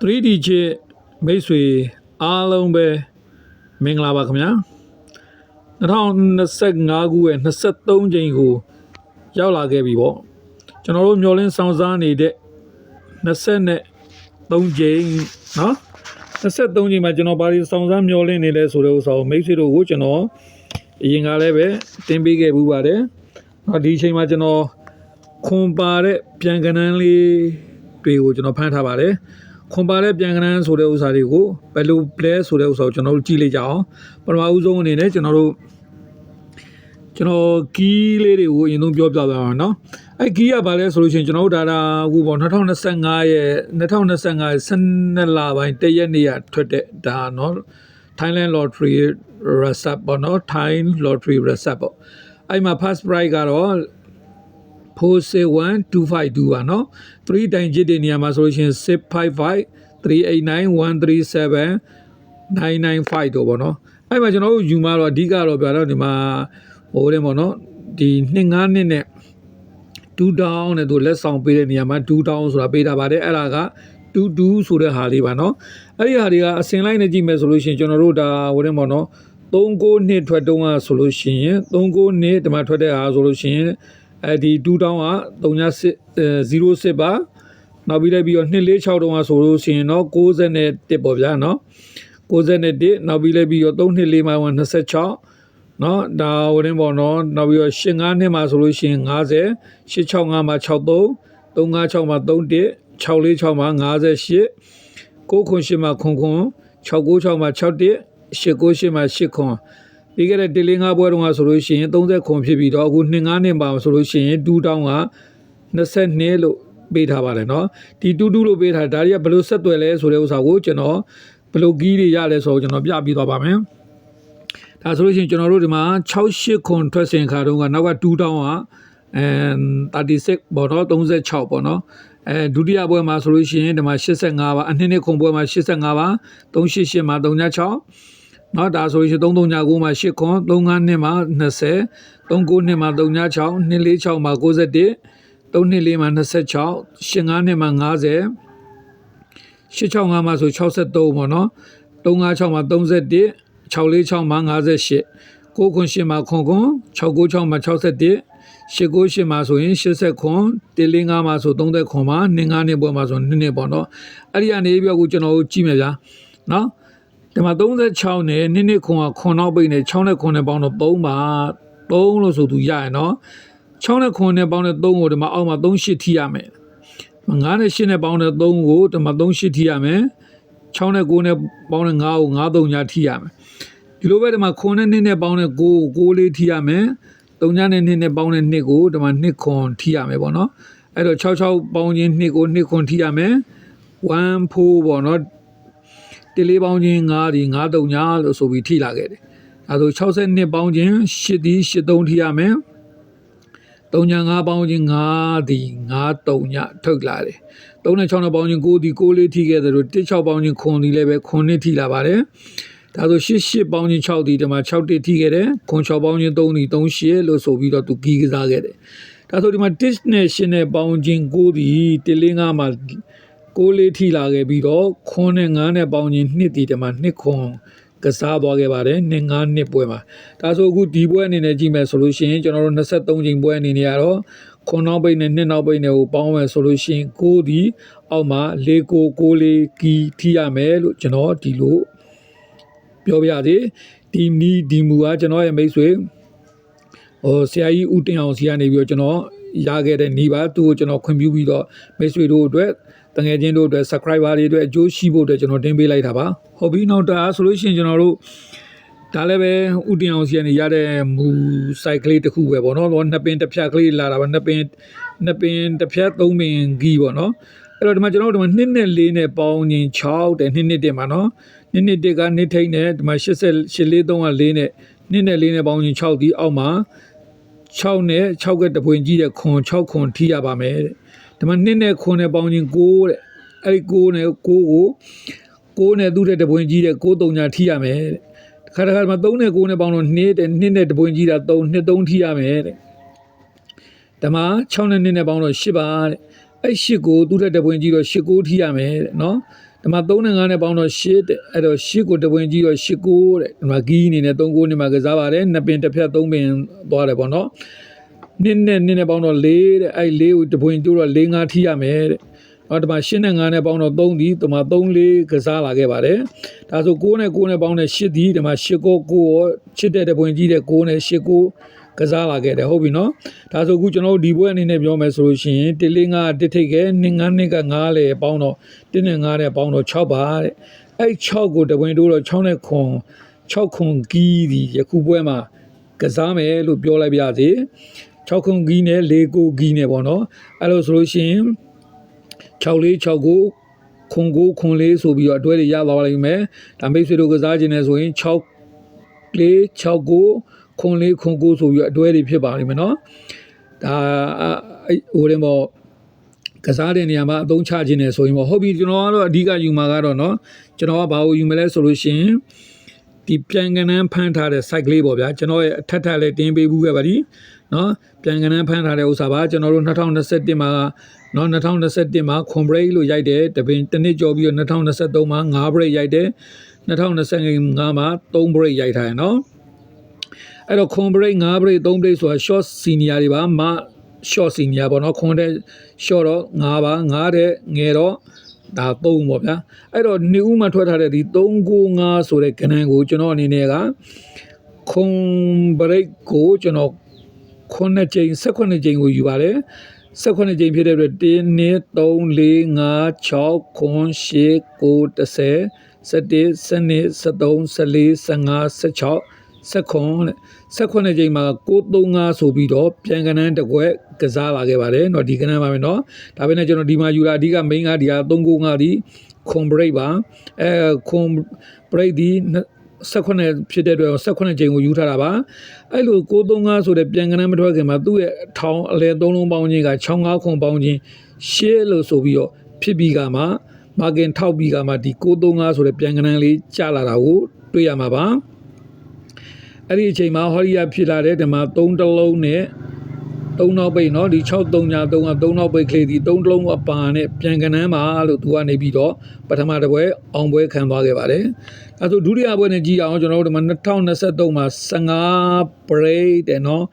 3D ချစ်မိတ်ဆွေအားလုံးပဲမင်္ဂလာပါခင်ဗျာ2025ခုရဲ့23ကြိမ်ကိုရောက်လာခဲ့ပြီပေါ့ကျွန်တော်တို့မျောလင်းဆောင်စားနေတဲ့20နဲ့3ကြိမ်နော်23ကြိမ်မှာကျွန်တော်ဘာတွေဆောင်စားမျောလင်းနေလဲဆိုတဲ့ဥစ္စာကိုမိတ်ဆွေတို့ကိုကျွန်တော်အရင်ကလည်းပဲတင်ပေးခဲ့ပူပါတယ်နော်ဒီအချိန်မှာကျွန်တော်ခွန်ပါတဲ့ပြန်ကနန်းလေးတွေကိုကျွန်တော်ဖမ်းထားပါတယ် ခွန်ပါတဲ့ပြန်ကနန်းဆိုတဲ့ဥစ္စာတွေကိုဘယ်လို play ဆိုတဲ့ဥစ္စာကိုကျွန်တော်တို့ကြည့်လိုက်ကြအောင်ပထမဦးဆုံးအနေနဲ့ကျွန်တော်တို့ကျွန်တော်ကီးလေးတွေကိုအရင်ဆုံးပြောပြသွားအောင်เนาะအဲကီးကဘာလဲဆိုလို့ရှိရင်ကျွန်တော်တို့ဒါတာအခုပေါ့2025ရဲ့2025 12လပိုင်းတရက်နေ့ကထွက်တဲ့ဒါเนาะ Thailand Lottery Reserve ပေါ့နော် Thai Lottery Reserve ပေါ့အဲ့မှာ first prize ကတော့ 4712522ပါနော်3တိုင်ဂျစ်တဲ့နေရာမှာဆိုလို့ရှိရင်655 389137 995တော့ဗောနော်အဲ့မှာကျွန်တော်တို့ယူမှာတော့အဓိကတော့ပြတော့ဒီမှာဟိုတယ်ဗောနော်ဒီ2 9နှစ်နဲ့2 down နဲ့သူလက်ဆောင်ပေးတဲ့နေရာမှာ2 down ဆိုတာပေးတာပါတယ်အဲ့ဒါက22ဆိုတဲ့ဟာလေးပါနော်အဲ့ဒီဟာတွေကအစင်လိုက်နဲ့ကြည့်မယ်ဆိုလို့ရှိရင်ကျွန်တော်တို့ဒါဟိုတယ်ဗောနော်39နှစ်ထွက်တုန်းကဆိုလို့ရှိရင်39နှစ်ဒီမှာထွက်တဲ့ဟာဆိုလို့ရှိရင် အဲဒီ2တောင်းက308ပါနောက်ပြီးလိုက်ပြီးတော့246တောင်းကဆိုလို့ရှိရင်တော့61ပေါ့ဗျာနော်61နောက်ပြီးလိုက်ပြီးတော့324မှာ26နော်ဒါဝရင်းပေါ့နော်နောက်ပြီးတော့152မှာဆိုလို့ရှိရင်90 165မှာ63 356မှာ31 646မှာ58 998မှာ99696မှာ61 898မှာ89 ပြီးခဲ့တဲ့တလေးငါပွဲတုန်းကဆိုလို့ရှိရင်30ခွန်ဖြစ်ပြီးတော့အခု25နှစ်ပါဆိုလို့ရှိရင်2တောင်းက22လို့ပေးထားပါတယ်เนาะဒီတူတူလို့ပေးထားဒါတွေကဘယ်လိုဆက်သွယ်လဲဆိုတဲ့ဥစ္စာကိုကျွန်တော်ဘယ်လိုကီးတွေရလဲဆိုတော့ကျွန်တော်ပြပြီးသွားပါမယ်ဒါဆိုလို့ရှိရင်ကျွန်တော်တို့ဒီမှာ68ခွန်ထွက်စင်ခါတုန်းကနောက်က2တောင်းကအဲ36ပေါ့နော်36ပေါ့နော်အဲဒုတိယပွဲမှာဆိုလို့ရှိရင်ဒီမှာ85ပါအနှစ်နှစ်ခုပွဲမှာ85ပါ388မှာ36 နော်ဒါဆိုရင်3339မှာ8ခွန်39မှာ20 39မှာ36 246မှာ91 324မှာ26 85မှာ90 865မှာဆို63ပေါ့နော်356မှာ31 646မှာ58 998မှာ99 696မှာ61 898မှာဆိုရင်80ခွန်145မှာဆို30ခွန်မှာ29နှစ်ပွဲမှာဆို2နှစ်ပေါ့နော်အဲ့ဒီကနေပြောကိုကျွန်တော်တို့ကြည့်မယ်ဗျာနော် ဒီမှာ36နဲ့2နှစ်ခွန်ကခွန်နောက်ပိတ်နဲ့6နဲ့ခွန်နဲ့ပေါင်းတော့3ပါ3လို့ဆိုသူရရနော်6နဲ့ခွန်နဲ့ပေါင်းတဲ့3ကိုဒီမှာအောက်မှာ38ထိရမယ်9နဲ့8နဲ့ပေါင်းတဲ့3ကိုဒီမှာ38ထိရမယ်6နဲ့9နဲ့ပေါင်းတဲ့9ကို9 3ညာထိရမယ်ဒီလိုပဲဒီမှာခွန်နဲ့2နဲ့ပေါင်းတဲ့9ကို9လေးထိရမယ်3ညနဲ့2နဲ့ပေါင်းတဲ့2ကိုဒီမှာ2ခွန်ထိရမယ်ပေါ့နော်အဲ့တော့66ပေါင်းခြင်း2ကို2ခွန်ထိရမယ်1 4ပေါ့နော် တလေးပေါင်းခြင်း9ဒီ9 3ညလို့ဆိုပြီးထိလာခဲ့တယ်အဲဆို62ပေါင်းခြင်း8ဒီ8 3ထိရမယ်3ည5ပေါင်းခြင်း9ဒီ9 3ညထုတ်လာတယ်3နဲ့6နဲ့ပေါင်းခြင်း9ဒီ9လေးထိခဲ့တယ်လို့1 6ပေါင်းခြင်းခွန်ဒီလည်းပဲခွန်နှစ်ထိလာပါတယ်ဒါဆို8 8ပေါင်းခြင်း6ဒီဒီမှာ6တစ်ထိခဲ့တယ်ခွန်6ပေါင်းခြင်း3ဒီ3 8လို့ဆိုပြီးတော့သူကီးကစားခဲ့တယ်ဒါဆိုဒီမှာ1နဲ့8နဲ့ပေါင်းခြင်း9ဒီတလေး5မှာ 6လေးထိလာခဲ့ပြီးတော့ခွန်နဲ့9နဲ့ပေါင်းခြင်း2ဒီဒီမှာ2ခွန်ကစားသွားခဲ့ပါတယ်နှစ်၅နှစ်ပွဲမှာဒါဆိုအခုဒီပွဲအနေနဲ့ကြည့်မယ်ဆိုလို့ရှိရင်ကျွန်တော်တို့23ချိန်ပွဲအနေနဲ့ကတော့ခွန်နောက်ပိတ်နဲ့နှစ်နောက်ပိတ်နဲ့ကိုပေါင်းမယ်ဆိုလို့ရှိရင်6ဒီအောက်မှာ၄ကို6လေးကီထိရမယ်လို့ကျွန်တော်ဒီလိုပြောပြရစီဒီနီးဒီမူကကျွန်တော်ရဲ့မိတ်ဆွေဟိုဆရာကြီးဦးတင်အောင်စီကနေပြီးတော့ကျွန်တော်ရခဲ့တဲ့နေပါသူ့ကိုကျွန်တော်ခွင့်ပြုပြီးတော့မိတ်ဆွေတို့အတွက် တငယ်ချင်းတို့အတွက် subscriber တွေအတွက်အကျိုးရှိဖို့အတွက်ကျွန်တော်တင်ပေးလိုက်တာပါဟုတ်ပြီနောက်တာဆိုလို့ရှိရင်ကျွန်တော်တို့ဒါလည်းပဲဥတင်အောင်စီကနေရတဲ့မူ site ကလေးတစ်ခုပဲပေါ့နော်နှစ်ပင်တစ်ဖြတ်ကလေးလာတာပါနှစ်ပင်နှစ်ပင်တစ်ဖြတ်သုံးပင်ဂီးပေါ့နော်အဲ့တော့ဒီမှာကျွန်တော်တို့ဒီမှာ2နဲ့4နဲ့ပေါင်းရင်6တဲ့2နှစ်တက်မှာနော်2နှစ်တက်က2ထိန်နဲ့ဒီမှာ88 4 3က4နဲ့2နဲ့4နဲ့ပေါင်းရင်6ဒီအောက်မှာ 6နဲ့6ကတပွင့်ကြီးတဲ့ခွန်6ခွန်ထိရပါမယ်တဲ့ဒီမှာ2နဲ့ခွန်နဲ့ပေါင်းရင်9တဲ့အဲ့ဒီ9နဲ့9ကို6နဲ့သူ့တဲ့တပွင့်ကြီးတဲ့6 3ညာထိရမယ်တဲ့ခါတခါမှာ3နဲ့9နဲ့ပေါင်းတော့2တဲ့2နဲ့တပွင့်ကြီးတာ3 2 3ထိရမယ်တဲ့ဓမ္မ6နဲ့2နဲ့ပေါင်းတော့8ပါတဲ့အဲ့8ကိုသူ့တဲ့တပွင့်ကြီးတော့8 9ထိရမယ်တဲ့နော် ဒီမှာ3နဲ့5နဲ့ပေါင်းတော့8တဲ့အဲ့တော့8ကိုတပွင့်ကြီးတော့8ကိုတဲ့ဒီမှာဂီးအနေနဲ့3ကိုနေမှာကစားပါတယ်နှစ်ပင်တစ်ဖြတ်3ပင်သွားတယ်ပေါ့နော်နင်းနဲ့နင်းနဲ့ပေါင်းတော့4တဲ့အဲ့4ကိုတပွင့်ကျိုးတော့4 5ထိရမယ်တဲ့နောက်ဒီမှာ8နဲ့9နဲ့ပေါင်းတော့3ဒီဒီမှာ3 4ကစားလာခဲ့ပါတယ်ဒါဆို9နဲ့9နဲ့ပေါင်းတဲ့8ဒီဒီမှာ8ကို9ကိုချစ်တဲ့တပွင့်ကြီးတဲ့9နဲ့8ကို ကစားလာခဲ့တယ်ဟုတ်ပြီနော်ဒါဆိုအခုကျွန်တော်တို့ဒီဘွဲအနေနဲ့ပြောမယ်ဆိုလို့ရှိရင်1 4 5တစ်ထိတ်ကဲ2 9 2က9လေပေါင်းတော့1နဲ့9နဲ့ပေါင်းတော့6ပါတဲ့အဲ့6ကိုတပွင့်တိုးတော့6နဲ့ခွန်6ခွန်ကီးဒီယခုပွဲမှာကစားမယ်လို့ပြောလိုက်ပါစေ6ခွန်ကီးနဲ့4ကိုကီးနဲ့ပေါ့နော်အဲ့လိုဆိုလို့ရှိရင်6လေး6ကိုခွန်ကိုခွန်လေးဆိုပြီးတော့အတွဲတွေရသွားလိမ့်မယ်ဒါမိတ်ဆွေတို့ကစားခြင်းနဲ့ဆိုရင်6လေး6ကို ခွန်လေးခွန်ကိုဆိုပြီးတော့အတွဲတွေဖြစ်ပါလိမ့်မယ်နော်ဒါအဲ့ဟိုရင်ပေါ့ကစားတဲ့နေရာမှာအသုံးချခြင်းနဲ့ဆိုရင်ပေါ့ဟုတ်ပြီကျွန်တော်ကတော့အဓိကယူမှာကတော့เนาะကျွန်တော်ကဘာကိုယူမလဲဆိုလို့ရှိရင်ဒီပြန်ကနန်းဖမ်းထားတဲ့ site ကလေးပေါ့ဗျာကျွန်တော်ရဲ့အထက်ထက်လေးတင်ပေးဘူးခဲ့ပါဒီเนาะပြန်ကနန်းဖမ်းထားတဲ့ဥစ္စာပါကျွန်တော်တို့2021မှာเนาะ2021မှာခွန်ဘရိတ်လို့ရိုက်တယ်တပင်တစ်နှစ်ကျော်ပြီးတော့2023မှာ5ဘရိတ်ရိုက်တယ်2025မှာ3ဘရိတ်ရိုက်ထားရယ်เนาะ အဲ့တော့ခွန်ဘရိတ်5ဘရိတ်3ဘရိတ်ဆိုတာ short senior တွေပါမ short senior ပေါ့နော်ခွန်တဲ့ short တော့5ပါ5တဲ့ငယ်တော့ဒါ3ပေါ့ဗျာအဲ့တော့နေဦးမှာထွက်ထားတဲ့ဒီ395ဆိုတဲ့ကဏ္ဍကိုကျွန်တော်အနေနဲ့ကခွန်ဘရိတ်ကိုကျွန်တော်ခုနှစ်ကြိမ်18ကြိမ်ကိုယူပါတယ်18ကြိမ်ဖြစ်တဲ့အတွက်1 2 3 4 5 6ခွန်8 9 10 17 12 13 14 15 16 ဆက်ခွန်တဲ့ဆက်ခွန်တဲ့ချိန်မှာ635ဆိုပြီးတော့ပြန်ကနန်းတစ်ခွက်ကစားလာခဲ့ပါတယ်เนาะဒီကနန်းပါပဲเนาะဒါပေမဲ့ကျွန်တော်ဒီမှာယူတာအဓိက main ကဒီဟာ395ဒီခွန် break ပါအဲခွန် break ဒီဆက်ခွန်နဲ့ဖြစ်တဲ့အတွက်ဆက်ခွန်တဲ့ချိန်ကိုယူထားတာပါအဲ့လို635ဆိုတဲ့ပြန်ကနန်းမထွက်ခင်မှာသူ့ရဲ့ထောင်အလဲ3လုံးပေါင်းခြင်းက65ခွန်ပေါင်းခြင်းရှေ့လို့ဆိုပြီးတော့ဖြစ်ပြီးကမှမာကင်ထောက်ပြီးကမှဒီ635ဆိုတဲ့ပြန်ကနန်းလေးကျလာတာကိုတွေ့ရမှာပါ အဲ့ဒီအချိန်မှာဟောရီယာဖြစ်လာတဲ့ဓမ္မ3တလုံးနဲ့3နောက်ပိတ်နော်ဒီ6 3ညာ3က3နောက်ပိတ်ကလေးဒီ3တလုံးအပါနဲ့ပြန်ကနန်းပါလို့သူကနေပြီးတော့ပထမတစ်ပွဲအောင်ပွဲခံသွားခဲ့ပါတယ်။အဲဆိုဒုတိယပွဲနဲ့ကြည့်အောင်ကျွန်တော်တို့ဒီမှာ2023မှာ15 break တဲ့နော်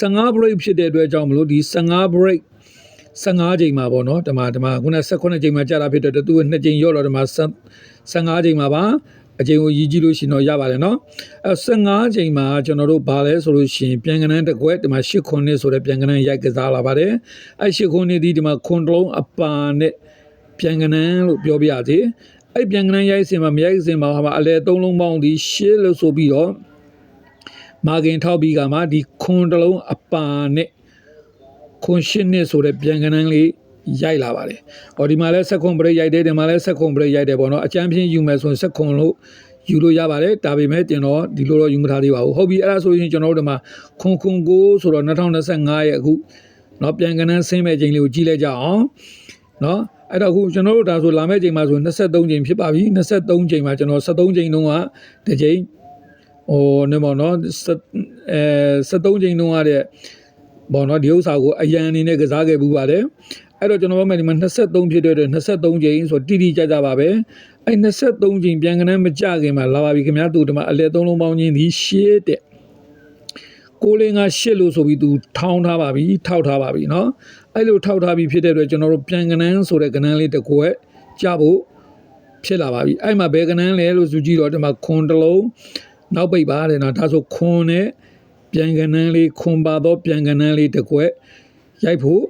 15 break ဖြစ်တဲ့အတွက်ကြောင့်မလို့ဒီ15 break 15ချိန်မှာပေါ့နော်ဒီမှာဒီမှာခုန18ချိန်မှာကြာတာဖြစ်တဲ့သူက2ချိန်ရော့တော့ဒီမှာ15ချိန်မှာပါ အချိန်ကိုရည်ကြည့်လို့ရှိရင်တော့ရပါတယ်နော်အဲ15ချိန်မှာကျွန်တော်တို့ဗာလဲဆိုလို့ရှိရင်ပြန်ကနန်းတစ်ခွက်ဒီမှာ8ခွန်းနဲ့ဆိုတဲ့ပြန်ကနန်းရိုက်ကစားလာပါတယ်အဲ8ခွန်းနဲ့ဒီဒီမှာခွန်းတလုံးအပါနဲ့ပြန်ကနန်းလို့ပြောပြရစီအဲ့ပြန်ကနန်းရိုက်စင်မှာမရိုက်စင်မှာဟာအလဲ3လုံးပေါင်းဒီ8လို့ဆိုပြီးတော့မာဂင်ထောက်ပြီးကမှဒီခွန်းတလုံးအပါနဲ့ခွန်ရှင်းနှစ်ဆိုတဲ့ပြန်ကနန်းလေး ရိုက်လာပါတယ်။ဟောဒီမှာလဲဆက်ခွန်ဘရိတ်ရိုက်တယ်ဒီမှာလဲဆက်ခွန်ဘရိတ်ရိုက်တယ်ပေါ့နော်။အချမ်းပြင်းယူမယ်ဆိုရင်ဆက်ခွန်လို့ယူလို့ရပါတယ်။ဒါပေမဲ့ကျွန်တော်ဒီလိုတော့ယူမထားသေးပါဘူး။ဟုတ်ပြီအဲ့ဒါဆိုရင်ကျွန်တော်တို့ဒီမှာခွန်ခွန်ကိုဆိုတော့2025ရဲ့အခုเนาะပြန်ကနန်းဆင်းမဲ့ချိန်လေးကိုကြည့်လိုက်ကြအောင်။เนาะအဲ့တော့အခုကျွန်တော်တို့ဒါဆိုလာမဲ့ချိန်မှာဆို23ချိန်ဖြစ်ပါပြီ။23ချိန်မှာကျွန်တော်73ချိန်တုန်းကတစ်ချိန်ဟိုနေပေါ့နော်အဲ73ချိန်တုန်းကတဲ့ ပေါ့နော်ဒီဥစ္စာကိုအရန်အနေနဲ့ကစားခဲ့ပူပါတယ်အဲ့တော့ကျွန်တော်ပြောမယ်ဒီမှာ23ဖြစ်တဲ့အတွက်23ချိန်ဆိုတိတိကျကျပါပဲအဲ့23ချိန်ပြန်ကနန်းမကြခင်မှာလာပါပြီခင်ဗျာသူဒီမှာအလဲ3လုံးပေါင်းချင်းဒီရှေ့တဲ့ကိုလေးငါရှစ်လို့ဆိုပြီးသူထောင်းထားပါပြီထောက်ထားပါပြီเนาะအဲ့လိုထောက်ထားပြီးဖြစ်တဲ့အတွက်ကျွန်တော်တို့ပြန်ကနန်းဆိုတဲ့ကနန်းလေးတစ်ကွက်ကြဖို့ဖြစ်လာပါပြီအဲ့မှာဘယ်ကနန်းလဲလို့သူကြည့်တော့ဒီမှာခွန်တစ်လုံးနောက်ပိတ်ပါတဲ့နော်ဒါဆိုခွန်နဲ့ ပြန်ကနန်းလေးခွန်ပါတော့ပြန်ကနန်းလေးတစ်ကွက်ရိုက်ဖို့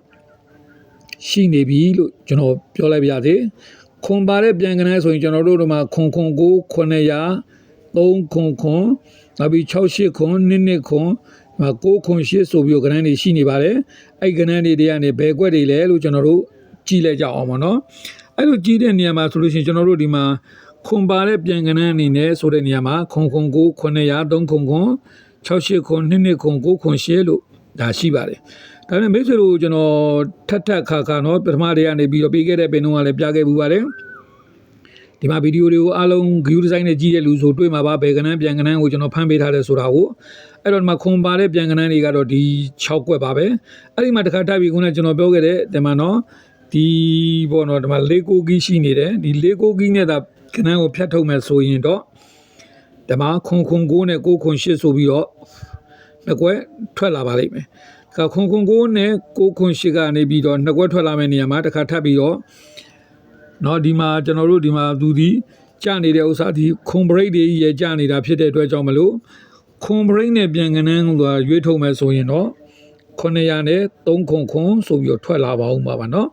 ရှိနေပြီလို့ကျွန်တော်ပြောလိုက်ပါရစေခွန်ပါတဲ့ပြန်ကနန်းဆိုရင်ကျွန်တော်တို့တို့မှာခွန်ခွန်ကို900 3ခွန်ခွန်နောက်ပြီး68ခွန်2နှစ်ခွန်မ9ခွန်8ဆိုပြီးတော့ကဏ္ဍတွေရှိနေပါတယ်အဲ့ကဏ္ဍတွေတည်းကနေဘယ်ကွက်တွေလဲလို့ကျွန်တော်တို့ကြည့်လိုက်ကြအောင်ပါနော်အဲ့လိုကြည့်တဲ့နေရာမှာဆိုလို့ရှိရင်ကျွန်တော်တို့ဒီမှာခွန်ပါတဲ့ပြန်ကဏ္ဍအနေနဲ့ဆိုတဲ့နေရာမှာခွန်ခွန်ကို900 3ခွန်ခွန် 68ခွန်2နှစ်ခွန်9ခွန်8လို့ဒါရှိပါတယ်ဒါပေမဲ့မိတ်ဆွေတို့ကျွန်တော်ထက်ထက်ခါခါနော်ပထမတည်းကနေပြီးတော့ပြီးခဲ့တဲ့ပင်တုန်းကလည်းပြခဲ့ပူပါတယ်ဒီမှာဗီဒီယိုတွေကိုအားလုံး view design နဲ့ကြည့်တဲ့လူဆိုတွေ့မှာပါဘယ်ကနန်းပြန်ကနန်းကိုကျွန်တော်ဖမ်းပေးထားတယ်ဆိုတာကိုအဲ့တော့ဒီမှာခွန်ပါတဲ့ပြန်ကနန်းတွေကတော့ဒီ6ကွက်ပါပဲအဲ့ဒီမှာတစ်ခါထပ်ပြီးခုနကကျွန်တော်ပြောခဲ့တဲ့ဒီမှာနော်ဒီဘောနော်ဒီမှာလေးကိုကီးရှိနေတယ်ဒီလေးကိုကီးနဲ့ဒါကနန်းကိုဖြတ်ထုတ်မယ်ဆိုရင်တော့ ဒီမှာခွန်ခွန်ကိုနဲ့ကိုခွန်ရှစ်ဆိုပြီးတော့နှစ်ကွက်ထွက်လာပါလိမ့်မယ်ခါခွန်ခွန်ကိုနဲ့ကိုခွန်ရှစ်ကနေပြီးတော့နှစ်ကွက်ထွက်လာမယ့်နေရာမှာတစ်ခါထပ်ပြီးတော့เนาะဒီမှာကျွန်တော်တို့ဒီမှာသူဒီကြနေတဲ့ဥစ္စာဒီခွန်ဘရိတ်တွေကြီးရကြနေတာဖြစ်တဲ့အတွက်ကြောင့်မလို့ခွန်ဘရိတ်နဲ့ပြန်ကနန်းကရွေးထုတ်မယ်ဆိုရင်တော့ 900နဲ့3ခွန်ခွန်ဆိုပြီးတော့ထွက်လာပါဦးမှာပါเนาะ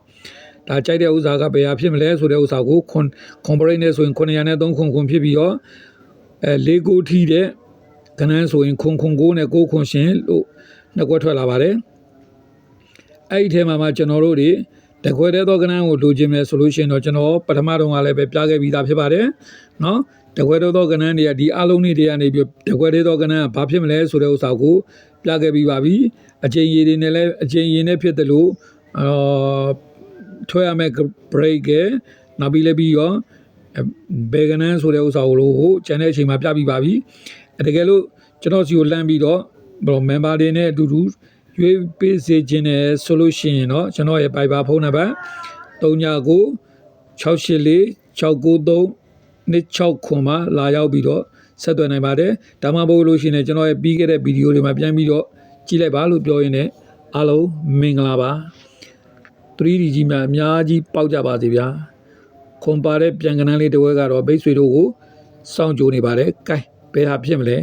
ဒါကြိုက်တဲ့ဥစ္စာကဘယ်ဟာဖြစ်မလဲဆိုတဲ့ဥစ္စာကိုခွန်ကွန်ပရိတ်နဲ့ဆိုရင်900နဲ့3ခွန်ခွန်ဖြစ်ပြီးတော့ အဲ၄ကိုထီးတဲ့ကနန်းဆိုရင်ခွန်ခွန်9နဲ့9ခွန်ရှင်လို့နှစ်ကွက်ထွက်လာပါတယ်အဲ့ဒီထဲမှာမှကျွန်တော်တို့တွေတခွဲတဲ့သောကနန်းကိုလိုချင်မယ်ဆိုလို့ရှိရင်တော့ကျွန်တော်ပထမတုန်းကလည်းပဲပြခဲ့ပြီးသားဖြစ်ပါတယ်เนาะတခွဲတဲ့သောကနန်းတွေကဒီအလုံးတွေတွေကနေပြီးတခွဲတဲ့သောကနန်းကဘာဖြစ်မလဲဆိုတဲ့ဥစ္စာကိုပြခဲ့ပြီးပါပြီအချိန်ရည်တွေနဲ့လည်းအချိန်ရည်နဲ့ဖြစ်တယ်လို့အာထွက်ရမယ့် break ကနောက်ပြီးလည်းပြီးရော ဘေဂနန်းဆိုတဲ့ဥစ္စာကိုလို့ကျန်တဲ့အချိန်မှာပြပြီးပါပြီတကယ်လို့ကျွန်တော်စီကိုလမ်းပြီးတော့ဘယ်လို member တွေနဲ့အတူတူရွေးပေးစေခြင်းနဲ့ဆိုလို့ရှိရင်တော့ကျွန်တော်ရဲ့ Viber ဖုန်းနံပါတ်39 684 693 26ခွန်မှာလာရောက်ပြီးတော့ဆက်သွယ်နိုင်ပါတယ်ဒါမှမဟုတ်လို့ရှိရင်လည်းကျွန်တော်ရဲ့ပြီးခဲ့တဲ့ဗီဒီယိုတွေမှာပြန်ပြီးတော့ကြည့်လိုက်ပါလို့ပြောရင်းနဲ့အားလုံးမင်္ဂလာပါ 3D ကြီးများအများကြီးပေါက်ကြပါစေဗျာ ခွန်ပါတဲ့ပြန်ကနန်းလေးတစ်ဝဲကတော့ဘိတ်ဆွေတို့ကိုစောင့်ကြိုနေပါတယ်ကဲဘယ်ဟာဖြစ်မလဲ